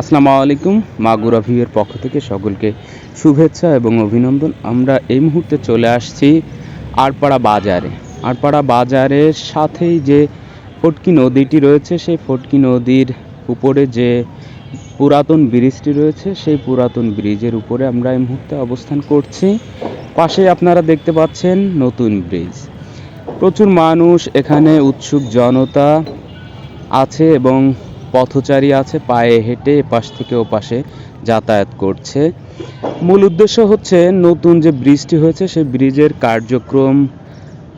আসসালামু আলাইকুম, মাগুরা ভিউয়ের পক্ষ থেকে সকলকে শুভেচ্ছা এবং অভিনন্দন। আমরা এই মুহূর্তে চলে আসছি আরপাড়া বাজারে। আরপাড়া বাজারের সাথেই যে ফটকি নদীটি রয়েছে, সেই ফটকি নদীর উপরে যে পুরাতন ব্রিজটি রয়েছে, সেই পুরাতন ব্রিজের উপরে আমরা এই মুহূর্তে অবস্থান করছি। পাশে আপনারা দেখতে পাচ্ছেন নতুন ব্রিজ। প্রচুর মানুষ এখানে, উৎসুক জনতা আছে এবং পথচারী আছে, পায়ে হেঁটে এপাশ থেকে ওপাশে যাতায়াত করছে। মূল উদ্দেশ্য হচ্ছে নতুন যে ব্রিজটি হয়েছে, সেই ব্রিজের কার্যক্রম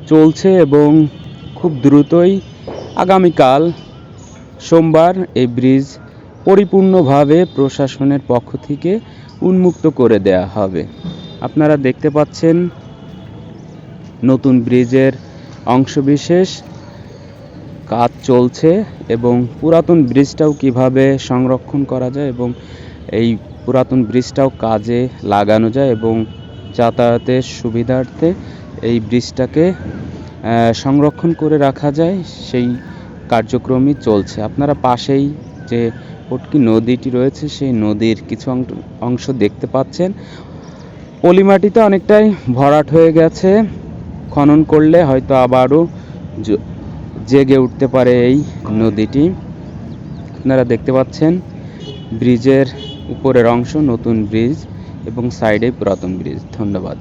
চলছে এবং খুব দ্রুতই আগামীকাল সোমবার এই ব্রিজ পরিপূর্ণভাবে প্রশাসনের পক্ষ থেকে উন্মুক্ত করে দেয়া হবে। আপনারা দেখতে পাচ্ছেন নতুন ব্রিজের অংশবিশেষ। কাজ চলছে এবং পুরাতন ব্রিজটাও কীভাবে সংরক্ষণ করা যায় এবং এই পুরাতন ব্রিজটাও কাজে লাগানো যায় এবং যাতায়াতের সুবিধার্থে এই ব্রিজটাকে সংরক্ষণ করে রাখা যায়, সেই কার্যক্রমই চলছে। আপনারা পাশেই যে পটকি নদীটি রয়েছে, সেই নদীর কিছু অংশ- দেখতে পাচ্ছেন। পলিমাটিতে অনেকটাই ভরাট হয়ে গেছে। খনন করলে হয়তো আবারও জেগে উঠতে পারে এই নদীটি। আপনারা দেখতে পাচ্ছেন, ব্রিজের উপরের অংশ নতুন ব্রিজ এবং সাইডে পুরাতন ব্রিজ। ধন্যবাদ।